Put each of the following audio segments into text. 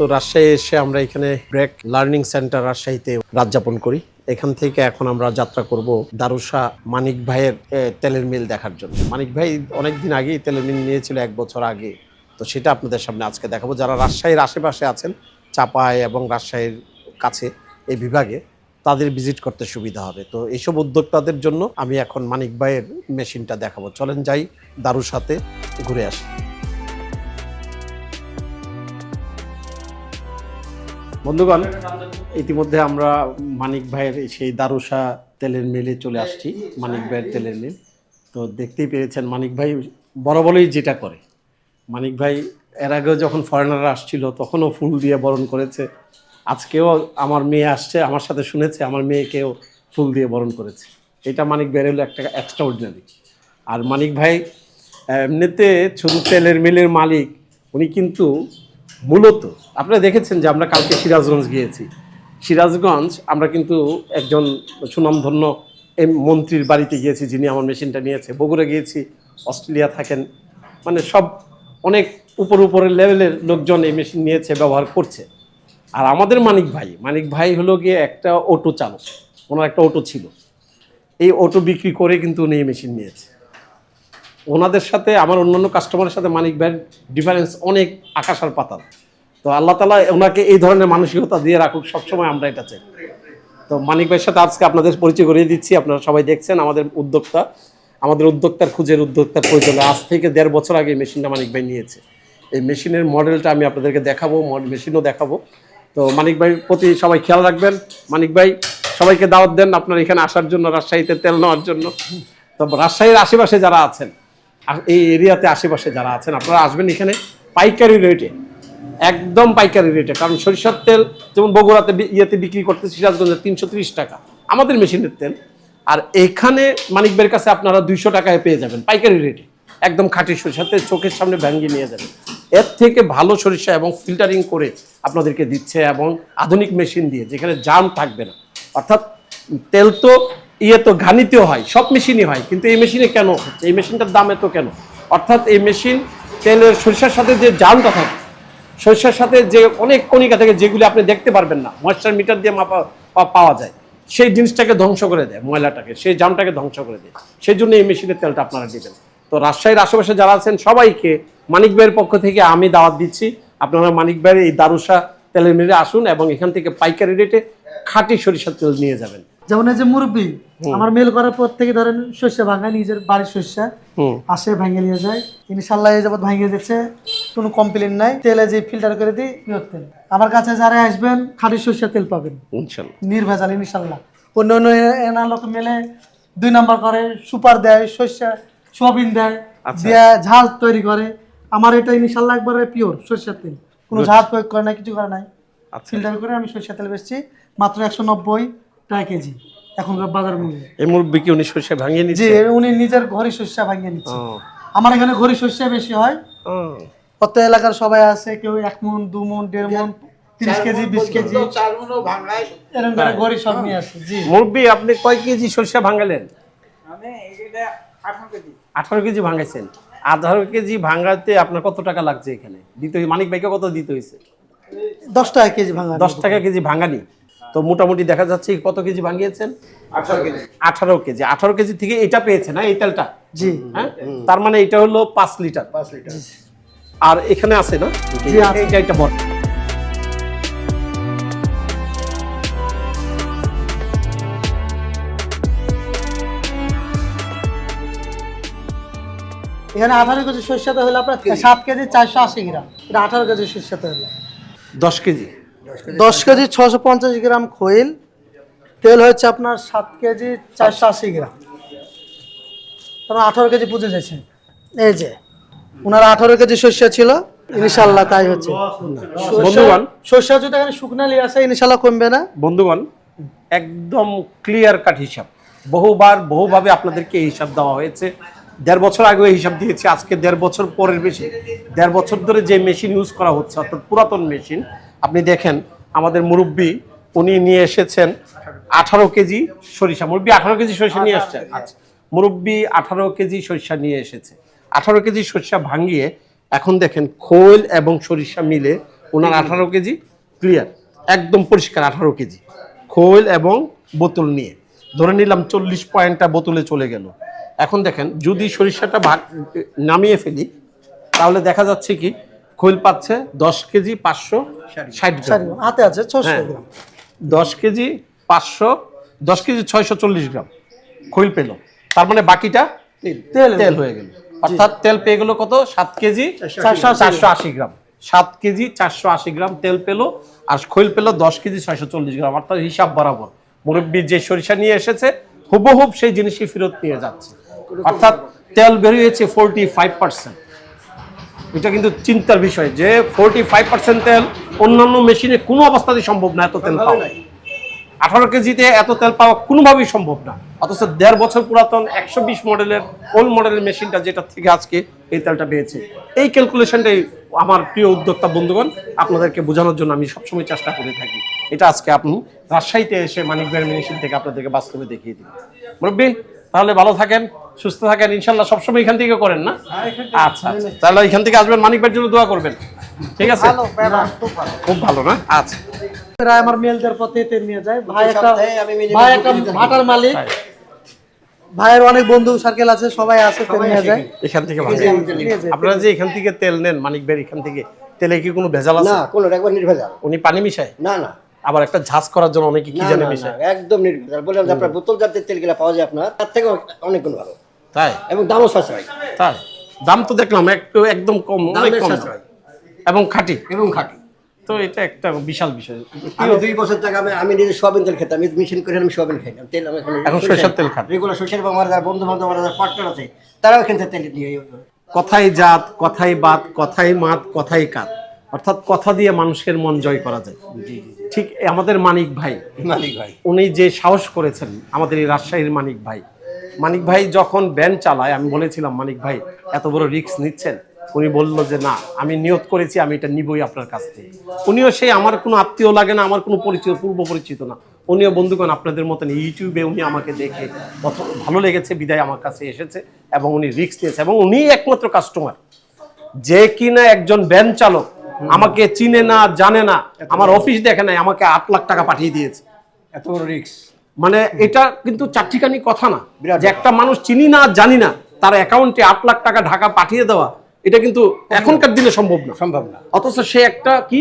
তো রাজশাহী এসে আমরা এখানে ব্রেক লার্নিং সেন্টার রাজশাহীতে রাত যাপন করি। এখান থেকে এখন আমরা যাত্রা করব দারুসা মানিক ভাইয়ের তেলের মিল দেখার জন্য। মানিক ভাই অনেকদিন আগেই তেলের মিল নিয়েছিল, এক বছর আগে। তো সেটা আপনাদের সামনে আজকে দেখাবো। যারা রাজশাহীর আশেপাশে আছেন চাপায় এবং রাজশাহীর কাছে এই বিভাগে, তাদের ভিজিট করতে সুবিধা হবে। তো এইসব উদ্যোক্তাদের জন্য আমি এখন মানিক ভাইয়ের মেশিনটা দেখাবো। চলেন যাই দারুসাতে ঘুরে আসি। বন্ধুগণ, ইতিমধ্যে আমরা মানিক ভাইয়ের সেই দারুসা তেলের মিলে চলে আসছি, মানিক ভাইয়ের তেলের মিল। তো দেখতেই পেরেছেন, মানিক ভাই বড় বলেই যেটা করে। মানিক ভাই এর আগেও যখন ফরেনাররা আসছিল, তখনও ফুল দিয়ে বরণ করেছে। আজকেও আমার মেয়ে আসছে, আমার সাথে শুনেছে, আমার মেয়েকেও ফুল দিয়ে বরণ করেছে। এটা মানিক ভাইয়ের হলো একটা এক্সট্রা অর্ডিনারি আর মানিক ভাই, এমনিতে শুধু তেলের মিলের মালিক, উনি কিন্তু মূলত আপনারা দেখেছেন যে আমরা কালকে সিরাজগঞ্জ গিয়েছি। সিরাজগঞ্জ, আমরা কিন্তু একজন সুনামধন্য এম মন্ত্রীর বাড়িতে গিয়েছি, যিনি আমার মেশিনটা নিয়েছে। বগুড়া গিয়েছি, অস্ট্রেলিয়া থাকেন। মানে সব অনেক উপর উপরের লেভেলের লোকজন এই মেশিন নিয়েছে, ব্যবহার করছে। আর আমাদের মানিক ভাই মানিক ভাই হলো গিয়ে একটা অটো চালক। ওনার একটা অটো ছিল। এই অটো বিক্রি করে কিন্তু উনি এই মেশিন নিয়েছে। ওনাদের সাথে, আমার অন্যান্য কাস্টমারের সাথে মানিক ভাইয়ের ডিফারেন্স অনেক আকাশ আর পাতাল। তো আল্লাহ তালা ওনাকে এই ধরনের মানসিকতা দিয়ে রাখুক, সবসময় আমরা এটা চাই। তো মানিক ভাইয়ের সাথে আজকে আপনাদের পরিচয় করিয়ে দিচ্ছি, আপনারা সবাই দেখছেন আমাদের উদ্যোক্তা। আমাদের উদ্যোক্তার খুঁজের উদ্যোক্তার প্রয়োজন আজ থেকে দেড় বছর আগে মেশিনটা মানিক ভাই নিয়েছে। এই মেশিনের মডেলটা আমি আপনাদেরকে দেখাবো মেশিনও দেখাবো। তো মানিক ভাইয়ের প্রতি সবাই খেয়াল রাখবেন। মানিক ভাই, সবাইকে দাওয়াত দেন আপনার এখানে আসার জন্য, রাজশাহীতে তেল নেওয়ার জন্য। তো রাজশাহীর আশেপাশে যারা আছেন এই এরিয়াতে আশেপাশে যারা আছেন, আপনারা আসবেন এখানে পাইকারি রেটে। একদম পাইকারি রেটে কারণ সরিষার তেল যেমন বগুড়াতে ইয়েতে বিক্রি করতে সিরাজগঞ্জে তিনশো ত্রিশ টাকা। আমাদের মেশিনের তেল। আর এখানে মানিকবের কাছে আপনারা দুইশো টাকায় পেয়ে যাবেন পাইকারি রেটে একদম খাঁটি সরিষার তেল, চোখের সামনে ভ্যাঙ্গিয়ে নিয়ে যাবেন। এর থেকে ভালো সরিষা এবং ফিল্টারিং করে আপনাদেরকে দিচ্ছে এবং আধুনিক মেশিন দিয়ে, যেখানে জাম থাকবে না। অর্থাৎ তেল তো ইয়ে তো ঘানিতেও হয়, সব মেশিনই হয়, কিন্তু এই মেশিনে কেন হচ্ছে? এই মেশিনটার দাম এত কেন? অর্থাৎ এই মেশিন তেলের সরিষার সাথে যে জামটা থাকে সরিষার সাথে যে অনেক কণিকা থাকে, যেগুলি আপনি দেখতে পারবেন না ময়েশ্চার মিটার দিয়ে মাপা পাওয়া যায়। সেই জিনিসটাকে ধ্বংস করে দেয়, ময়লাটাকে, সেই জামটাকে ধ্বংস করে দেয়। সেই জন্য এই মেশিনের তেলটা আপনারা দিবেন। তো রাজশাহীর আশেপাশে যারা আছেন, সবাইকে মানিক ভাইয়ের পক্ষ থেকে আমি দাওয়াত দিচ্ছি। আপনারা মানিক ভাইয়ের এই দারুসা তেলের মিলে আসুন এবং এখান থেকে পাইকারি রেটে খাঁটি সরিষার তেল নিয়ে যাবেন। যেমন এই যে মুরব্বী আমার মেল করার পর থেকে ধরেন শস্য ভাঙা নিজের বাড়ির শস্য আসে ভাঙে নিয়ে যায়। ইনশাল্লাহ এই যাবত ভাঙিয়ে দিচ্ছে কোনো কমপ্লেন নাই। তেলে যে ফিল্টার করে দিই পিওর তেল। আমার কাছে যারা আসবেন খাঁটি সর্ষে তেল পাবেন। ইনশাল্লাহ। নির্ভেজাল ইনশাল্লাহ। অন্য অন্য এনার লোক মেলে দুই নাম্বার করে সুপার দেয় শস্য সোয়াবিন দেয় আচ্ছা। দিয়ে ঝাল তৈরি করে। আমার এটা ইনশাল্লাহ একবারে পিওর সর্ষের তেল। কোনো ঝাল প্রয়োগ করে না কিছু করে নাই। আচ্ছা। ফিল্টার করে আমি সর্ষের তেল বেচছি মাত্র একশো নব্বই। টাকা কেজি এখনকার বাজার মূল্যে। এই মুরব্বী কি উনি সরিষা ভাঙিয়ে জি উনি নিজের ঘরে শস্য ভাঙিয়ে নিচ্ছে। আমার এখানে ঘরে শস্য বেশি হয়। কত এলাকার সবাই আছে কেউ এক মন দু মন দেড় মন তিরিশ কেজি বিশ কেজি। এরকম করে ঘরে সব নিয়ে আসে জি। মুরব্বী আপনি কয় কেজি সরিষা ভাঙালেন? আঠারো কেজি। ভাঙাইছেন। আঠারো কেজি ভাঙাতে আপনার কত টাকা লাগছে এখানে? দিতে মানিক ভাইকে কত দিতে হয়েছে দশ টাকা কেজি ভাঙা দশ টাকা কেজি ভাঙানি। তো মোটামুটি দেখা যাচ্ছে কত কেজি ভাঙিয়েছেন? আঠারো কেজি। আঠারো কেজি। থেকে এটা পেয়েছে না এই তেলটা? জি। হ্যাঁ? তার মানে এটা হলো পাঁচ লিটার। পাঁচ লিটার। আর এখানে আছে না। এইটা একটা বড়। এখানে আঠারো কেজি সরষেতে হলো আপনার সাত কেজি চারশো আশি গ্রাম। এটা আঠারো কেজি সরষেতে হলে। দশ কেজি। দশ কেজি ছশো পঞ্চাশ গ্রাম খৈল। তেল হচ্ছে আপনার সাত কেজি চারশো আশি গ্রাম। তারপর আঠারো কেজি পুজো যাচ্ছে। এই যে ওনার আঠারো কেজি শস্য ছিল ইনশাল্লাহ তাই হচ্ছে। বন্ধুগণ। শস্য যদি এখানে শুকনালি আছে ইনশাল্লাহ কমবে না। বন্ধুগণ একদম ক্লিয়ার কাট হিসাব। বহুবার বহুভাবে আপনাদেরকে এই হিসাব দেওয়া হয়েছে। দেড় বছর আগেও এই হিসাব দিয়েছি আজকে দেড় বছর পরের বেশি দেড় বছর ধরে যে মেশিন ইউজ করা হচ্ছে অর্থাৎ পুরাতন মেশিন আপনি দেখেন আমাদের মুরব্বী উনি নিয়ে এসেছেন আঠারো কেজি সরিষা। মুরব্বী আঠারো কেজি সরিষা নিয়ে এসেছেন আচ্ছা। মুরব্বী আঠারো কেজি সরিষা নিয়ে এসেছে। আঠারো কেজি সরিষা ভাঙিয়ে এখন দেখেন খোল এবং সরিষা মিলে ওনার আঠারো কেজি ক্লিয়ার একদম পরিষ্কার আঠারো কেজি। খোল এবং বোতল নিয়ে। ধরে নিলাম চল্লিশ পয়েন্টটা বোতলে চলে গেল। এখন দেখেন যদি সরিষাটা নামিয়ে ফেলি তাহলে দেখা যাচ্ছে কি খৈল পাচ্ছে দশ কেজি পাঁচশো ষাট গ্রাম। হাতে আছে ছশো হ্যাঁ। গ্রাম। দশ কেজি পাঁচশো দশ কেজি ছয়শো চল্লিশ গ্রাম খৈল পেল। তার মানে বাকিটা তেল। তেল হয়ে গেল। অর্থাৎ তেল পেয়ে গেল কত? সাত কেজি চারশো আশি চারশো আশি গ্রাম। সাত কেজি চারশো আশি গ্রাম তেল পেল আর খৈল পেল দশ কেজি ছয়শো চল্লিশ গ্রাম। অর্থাৎ হিসাব বরাবর। মুরব্বী যে সরিষা নিয়ে এসেছে হুবহুব সেই জিনিসই ফেরত নিয়ে যাচ্ছে। অর্থাৎ তেল বেরিয়েছে ফোরটি ফাইভ পার্সেন্ট এটা কিন্তু চিন্তার বিষয় যে ফোরটি ফাইভ পার্সেন্ট তেল অন্যান্য মেশিনে কোনো অবস্থাতেই সম্ভব না এত তেল পাওয়া। আঠারো কেজিতে এত তেল পাওয়া কোনোভাবেই সম্ভব না। অথচ দেড় বছর পুরাতন একশো বিশ মডেলের ওল্ড মডেলের মেশিনটা যেটা থেকে আজকে এই তেলটা পেয়েছে এই ক্যালকুলেশনটাই আমার প্রিয় উদ্যোক্তা বন্ধুগণ আপনাদেরকে বোঝানোর জন্য আমি সবসময় চেষ্টা করে থাকি। এটা আজকে আপনি রাজশাহীতে এসে মানিক মেশিন থেকে আপনাদেরকে বাস্তবে দেখিয়ে দিন। মুরব্বী তাহলে ভালো থাকেন। সুস্থ থাকেন ইনশাল্লাহ সবসময় এখান থেকে করেন না? আচ্ছা তাহলে এখান থেকে আসবেন মানিক ভাইয়ের জন্য দোয়া করবেন। ঠিক আছে? খুব ভালো। না? আচ্ছা। আমার মেলদের পথে তেল নিয়ে যায়। ভাই একটা সপ্তাহে আমি minimum ভাই একটা ভাটার মালিক। ভাইয়ের অনেক বন্ধু সার্কেল আছে সবাই আছে তেল নিয়ে যায়। এখান থেকে ভালো। নিয়ে যায়। আপনারা যে এখান থেকে তেল নেন মানিক ভাইয়ের এখান থেকে তেলে কি কোনো ভেজাল আছে? না কোনো একবার নির্ভেজাল। উনি পানি মিশায়? না না। আবার একটা ঝাঁজ করার জন্য অনেকে কি জানে মিশায়? একদম নির্ভেজাল। বললাম যে আপনার বোতল জাতের তেলগুলো পাওয়া যায় আপনার তার থেকে অনেক গুণ ভালো। তাই? এবং দামও সাশ্রয়। তাই? দাম তো দেখলাম একটু একদম কম অনেক কম সাশ্রয়। এবং খাঁটি? এবং খাঁটি। তো এটা একটা বিশাল বিষয়। আমি দুই বছর থেকে আমি আমি নিজে সোয়াবিন তেল খেতাম মেশিন করে আমি সোয়াবিন খাইতাম। তেল আমি এখন সরিষার তেল খান। রেগুলার সরিষার বা আমার যারা বন্ধু বান্ধব আমার যারা পার্টনার আছে তারাও এখান থেকে তেল নিয়ে কথাই জাত কথাই বাত কথাই মাত কথাই কাত। অর্থাৎ কথা দিয়ে মানুষের মন জয় করা যায়। ঠিক আমাদের মানিক ভাই। মালিক ভাই। উনি যে সাহস করেছেন আমাদের এই রাজশাহীর মানিক ভাই। মানিক ভাই যখন ব্যান চালায় আমি বলেছিলাম মানিক ভাই এত বড় রিস্ক নিচ্ছেন? উনি বলল যে না আমি নিয়ত করেছি আমি এটা নিবই আপনার কাছ থেকে। উনিও সেই আমার কোনো আত্মীয় লাগে না আমার কোনো পরিচিত পূর্ব পরিচিত না। উনিও বন্ধুগণ আপনাদের মতন ইউটিউবে উনি আমাকে দেখে প্রথম ভালো লেগেছে বিদায় আমার কাছে এসেছে এবং উনি রিস্ক নিয়েছে এবং উনি একমাত্র কাস্টমার যে কিনা একজন ব্যান চালক আমাকে চিনে না জানে না আমার অফিস দেখে নাই আমাকে আট লাখ টাকা পাঠিয়ে দিয়েছে। এত বড় রিক্স মানে এটা কিন্তু চারটিখানি কথা না। যে একটা মানুষ চিনি না জানি না তার অ্যাকাউন্টে আট লাখ টাকা ঢাকা পাঠিয়ে দেওয়া এটা কিন্তু এখনকার দিনে সম্ভব না। সম্ভব না। অথচ সে একটা কি?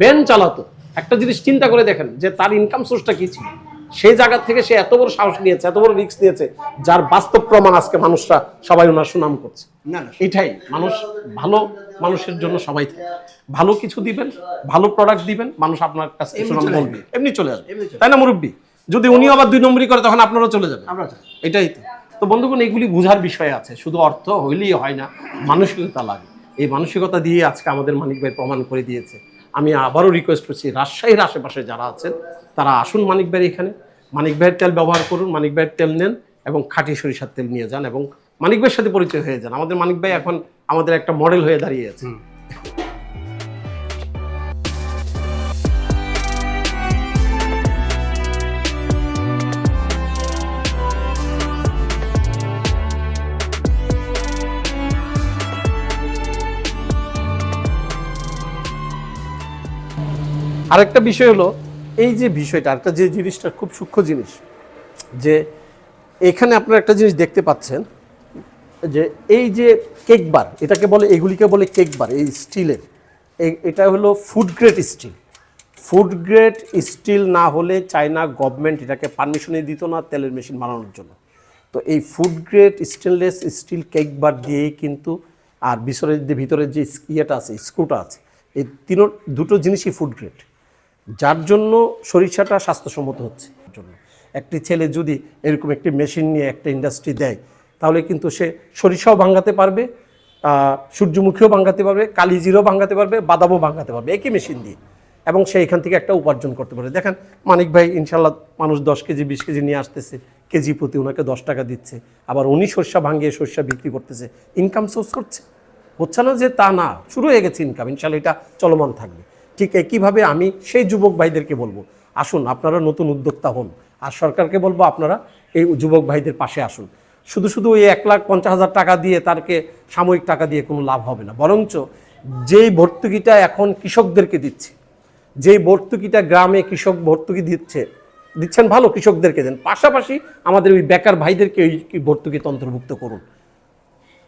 ব্যান চালাতো। একটা জিনিস চিন্তা করে দেখেন যে তার ইনকাম সোর্সটা কি ছিল? সেই জায়গা থেকে সে এত বড় সাহস নিয়েছে এত বড় রিস্ক নিয়েছে যার বাস্তব প্রমাণ আজকে মানুষরা সবাই ওনার সুনাম করছে। না না এটাই মানুষ ভালো মানুষের জন্য সবাই থাকে। ভালো কিছু দিবেন ভালো প্রোডাক্ট দিবেন মানুষ আপনার কাছে সুনাম বলবে এমনি চলে আসবে। তাই না মুরব্বী? যদি উনি আবার দুই নম্বরই করে তখন আপনারা চলে যাবেন আমরা এটাই তো। তো বন্ধুগণ এগুলি বোঝার বিষয় আছে। শুধু অর্থ হইলেই হয় না মানসিকতা লাগে। এই মানসিকতা দিয়ে আজকে আমাদের মানিক ভাই প্রমাণ করে দিয়েছে। আমি আবারও রিকোয়েস্ট করছি রাজশাহীর আশেপাশে যারা আছেন তারা আসুন মানিক ভাইয়ের এখানে। মানিক ভাইয়ের তেল ব্যবহার করুন মানিক ভাইয়ের তেল নেন এবং খাঁটি সরিষার তেল নিয়ে যান এবং মানিক ভাইয়ের সাথে পরিচয় হয়ে যান। আমাদের মানিক ভাই এখন আমাদের একটা মডেল হয়ে দাঁড়িয়েছে আরেকটা বিষয় হলো, এই যে বিষয়টা একটা যে জিনিসটা খুব সূক্ষ্ম জিনিস, যে এখানে আপনারা একটা জিনিস দেখতে পাচ্ছেন, যে এই যে কেক বার, এটাকে বলে, এগুলিকে বলে কেক বার, এই স্টিলের এটা হলো food grade steel. Food grade steel না হলে চায়না গভর্নমেন্ট এটাকে পারমিশনই দিত না তেলের মেশিন বানানোর জন্য। তো এই food grade stainless steel cake bar দিয়েই কিন্তু, আর ভিতরের যে ভিতরের যে ইয়েটা আছে, স্ক্রুটা আছে, এই তিনো, দুটো জিনিসই ফুড গ্রেড যার জন্য সরিষাটা স্বাস্থ্যসম্মত হচ্ছে। জন্য। একটি ছেলে যদি এরকম একটি মেশিন নিয়ে একটা ইন্ডাস্ট্রি দেয়, তাহলে কিন্তু সে সরিষাও ভাঙাতে পারবে সূর্যমুখীও ভাঙাতে পারবে, কালিজিরও ভাঙাতে পারবে, বাদামও ভাঙাতে পারবে, একই মেশিন দিয়ে। এবং সে এখান থেকে একটা উপার্জন করতে পারে দেখেন, মানিক ভাই ইনশাল্লাহ মানুষ দশ কেজি, বিশ কেজি নিয়ে আসতেছে, কেজি প্রতি ওনাকে দশ টাকা দিচ্ছে। আবার উনি সর্ষা ভাঙিয়ে সর্ষা বিক্রি করতেছে ইনকাম সোর্স করছে। হচ্ছে না যে তা না, শুরু হয়ে গেছে ইনকাম ইনশাল্লাহ এটা চলমান থাকবে। ঠিক একইভাবে আমি সেই যুবক ভাইদেরকে বলব? আসুন, আপনারা নতুন উদ্যোক্তা হন। আর সরকারকে বলব, আপনারা এই যুবক ভাইদের পাশে আসুন। শুধু শুধু ওই এক লাখ পঞ্চাশ হাজার টাকা দিয়ে তারকে সাময়িক টাকা দিয়ে কোনো লাভ হবে না। বরঞ্চ যেই ভর্তুকিটা এখন কৃষকদেরকে দিচ্ছে, যেই ভর্তুকিটা গ্রামে কৃষক ভর্তুকি দিচ্ছে, দিচ্ছেন ভালো কৃষকদেরকে দেন। পাশাপাশি আমাদের ওই বেকার ভাইদেরকে ওই ভর্তুকিতে অন্তর্ভুক্ত করুন।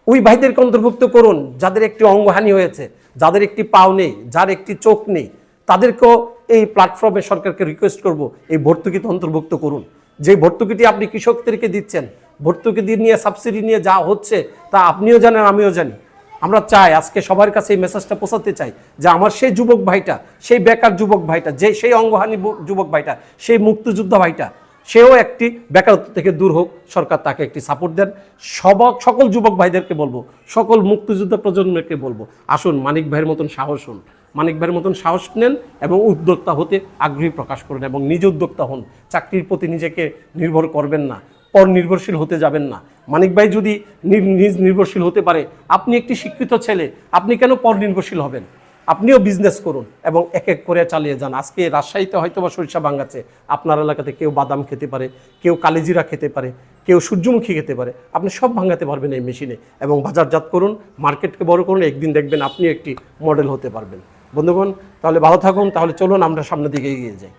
ওই ভাইদেরকে অন্তর্ভুক্ত করুন, যাদের একটি অঙ্গহানি হয়েছে, যাদের একটি পাও নেই, যার একটি চোখ নেই, তাদেরকেও এই প্ল্যাটফর্মে সরকারকে রিকোয়েস্ট করব, এই ভর্তুকিতে অন্তর্ভুক্ত করুন। যে ভর্তুকিটি আপনি কৃষকদেরকে দিচ্ছেন, ভর্তুকি দিয়ে নিয়ে সাবসিডি নিয়ে যা হচ্ছে, তা আপনিও জানেন, আমিও জানি। আমরা চাই আজকে সবার কাছে এই মেসেজটা পৌঁছাতে চাই যে আমার সেই যুবক ভাইটা, সেই বেকার যুবক ভাইটা, যে সেই অঙ্গহানি যুবক ভাইটা, সেই মুক্তিযোদ্ধা ভাইটা সেও একটি বেকারত্ব থেকে দূর হোক, সরকার তাকে একটি সাপোর্ট দেন। সবক সকল যুবক ভাইদেরকে বলব, সকল মুক্তিযোদ্ধা প্রজন্মকে বলব, আসুন মানিক ভাইয়ের মতন সাহস হন। মানিক ভাইয়ের মতন সাহস নেন এবং উদ্যোক্তা হতে আগ্রহী প্রকাশ করুন এবং নিজে উদ্যোক্তা হন। চাকরির প্রতি নিজেকে নির্ভর করবেন না, পর নির্ভরশীল হতে যাবেন না। মানিক ভাই যদি নিজ নির্ভরশীল হতে পারে, আপনি একটি শিক্ষিত ছেলে, আপনি কেন পর নির্ভরশীল হবেন? আপনিও বিজনেস করুন এবং এক এক করে চালিয়ে যান। আজকে রাজশাহীতে হয়তো বা সরিষা ভাঙাচ্ছে, আপনার এলাকাতে কেউ বাদাম খেতে পারে, কেউ কালিজিরা খেতে পারে, কেউ সূর্যমুখী খেতে পারে। আপনি সব ভাঙাতে পারবেন এই মেশিনে এবং বাজারজাত করুন মার্কেটকে বড় করুন, একদিন দেখবেন আপনি একটি মডেল হতে পারবেন। বন্ধুগণ, তাহলে ভালো থাকুন, তাহলে চলুন আমরা সামনের দিকে এগিয়ে যাই।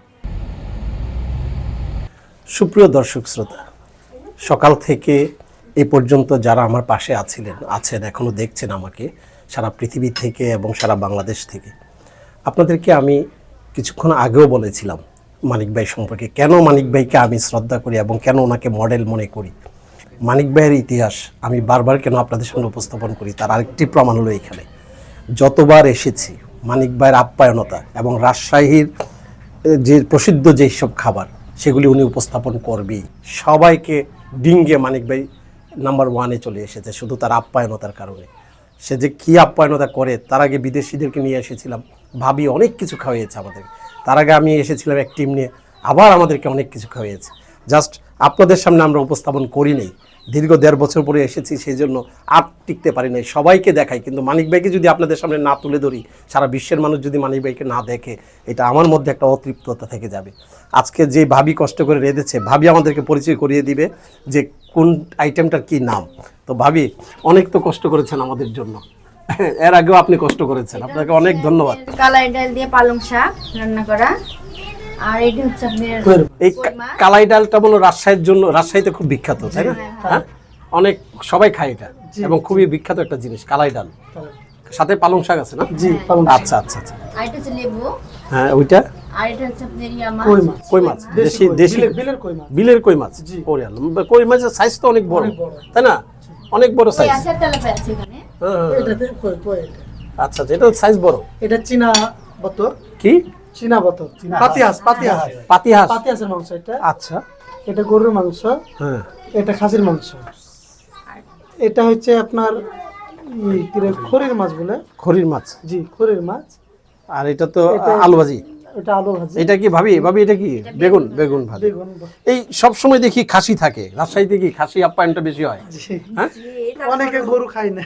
সুপ্রিয় দর্শক শ্রোতা, সকাল থেকে এ পর্যন্ত যারা আমার পাশে আছিলেন, আছেন এখনও দেখছেন আমাকে সারা পৃথিবী থেকে এবং সারা বাংলাদেশ থেকে। আপনাদেরকে আমি কিছুক্ষণ আগেও বলেছিলাম মানিক ভাই সম্পর্কে, কেন মানিক ভাইকে আমি শ্রদ্ধা করি এবং কেন ওনাকে মডেল মনে করি? মানিক ভাইয়ের ইতিহাস আমি বারবার কেন আপনাদের সামনে উপস্থাপন করি, তার আরেকটি প্রমাণ হলো এখানে। যতবার এসেছি, মানিক ভাইয়ের আপ্যায়নতা এবং রাজশাহীর যে প্রসিদ্ধ যেই সব খাবার, সেগুলি উনি উপস্থাপন করবেই। সবাইকে ডিঙ্গে মানিক ভাই নাম্বার ওয়ানে চলে এসেছে, শুধু তার আপ্যায়নতার কারণে। সে যে কী আপ্যায়নতা করে, তার আগে বিদেশিদেরকে নিয়ে এসেছিলাম। ভাবি অনেক কিছু খাওয়িয়েছে আমাদের। তার আগে আমি এসেছিলাম এক টিম নিয়ে, আবার আমাদেরকে অনেক কিছু খাওয়িয়েছে। জাস্ট আপনাদের সামনে আমরা উপস্থাপন করি নেই। দীর্ঘ দেড় বছর পরে এসেছি, সেই জন্য আর টিকতে পারি নাই। সবাইকে দেখাই, কিন্তু মানিক ভাইকে যদি আপনাদের সামনে না তুলে ধরি, সারা বিশ্বের মানুষ যদি মানিক ভাইকে না দেখে, এটা আমার মধ্যে একটা অতৃপ্ততা থেকে যাবে। আজকে যে ভাবি কষ্ট করে রেঁধেছে, ভাবি আমাদেরকে পরিচয় করিয়ে দিবে যে কোন আইটেমটার কি নাম। তো ভাবি, অনেক তো কষ্ট করেছেন আমাদের জন্য। এর আগেও আপনি কষ্ট করেছেন। আপনাকে অনেক ধন্যবাদ। কালাই ডাল দিয়ে পালং শাক রান্না করা। আর এটা হচ্ছে আপনার এই কালাই ডালটা বলো রাজশাহীর জন্য রাজশাহীতে খুব বিখ্যাত তাই না? হ্যাঁ অনেক সবাই খায় এটা এবং খুবই বিখ্যাত একটা জিনিস কালাই ডাল। সাথে পালং শাক আছে না? জি পালং আচ্ছা আচ্ছা আচ্ছা। আর এটা হচ্ছে লেবু। হ্যাঁ ওইটা? আর এটা হচ্ছে আপনার ইয়া মাছ। কই মাছ? কই মাছ? দেশি দেশি বিলের- কই? মাছ? বিলের কই মাছ? ওরে আল্লাহ। কই মাছের সাইজ তো অনেক বড় তাই না? অনেক বড় সাইজ আছে তেলাপিয়া আছে এখানে। এটাতে কই কই এটা। আচ্ছা আচ্ছা এটা সাইজ বড়। এটা চীনা বতর। কি? চীনা বতর পাতিহাস পাতিহাস পাতি হাঁস। পাতিহাসের মাংস এটা। আচ্ছা। এটা গরুর মাংস। হ্যাঁ। এটা খাসির মাংস। এটা হচ্ছে আপনার খড়ির মাছ বলে। খরির মাছ? জি খড়ির মাছ। আর এটা তো আলু ভাজি? এটা আলু ভাজি। এটা কি ভাবি? ভাবি এটা কি? বেগুন বেগুন। ভাজি। এই সব সময় দেখি খাসি থাকে। রাজশাহীতে কি খাসি আপ্যায়নটা বেশি হয়? হ্যাঁ? অনেকে গরু খায় না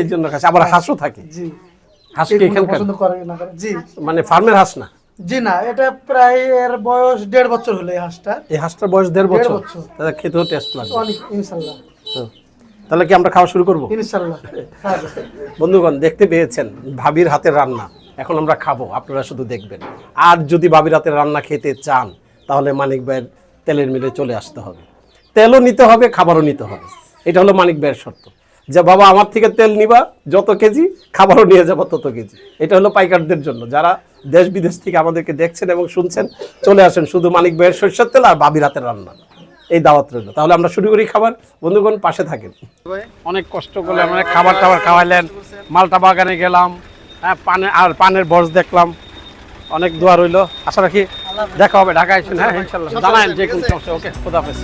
এই জন্য খাসি। আবার হাঁসও থাকে। জি। হাঁস কে এখানকার পছন্দ করে না জি। মানে ফার্মের হাঁস না? জি না এটা প্রায় এর বয়স দেড় বছর হলো এই হাঁসটা। এই হাঁসটার বয়স দেড় বছর। তাহলে খেতেও টেস্ট লাগবে। অনেক ইনশাল্লাহ। তাহলে কি আমরা খাওয়া শুরু করব? ইনশাল্লাহ। হ্যাঁ। বন্ধুগণ দেখতে পেয়েছেন ভাবির হাতের রান্না। এখন আমরা খাব আপনারা শুধু দেখবেন। আর যদি ভাবির হাতের রান্না খেতে চান তাহলে মানিক ভাইয়ের তেলের মিলে চলে আসতে হবে। তেলও নিতে হবে খাবারও নিতে হবে। এটা হলো মানিক ভাইয়ের শর্ত। যে বাবা আমার থেকে তেল নিবা, যত কেজি, খাবারও নিয়ে যাব তত কেজি। এটা হলো পাইকারদের জন্য। যারা দেশ বিদেশ থেকে আমাদেরকে দেখছেন এবং শুনছেন, চলে আসেন শুধু মালিক ভাইয়ের সরষের তেল আর বাবির হাতের রান্না। এই দাওয়াত রইল। তাহলে আমরা শুরু করি খাবার। বন্ধুগণ, পাশে থাকেন। অনেক কষ্ট করে অনেক খাবার টাবার খাওয়াইলেন মালটা বাগানে গেলাম হ্যাঁ পানে আর পানের বর্ষ দেখলাম। অনেক দোয়া রইল। আশা রাখি দেখা হবে, ঢাকায় এসে হ্যাঁ ইনশাল্লাহ। জানায়েন যে কোনো সমস্যা, ওকে? খোদা হাফেজ।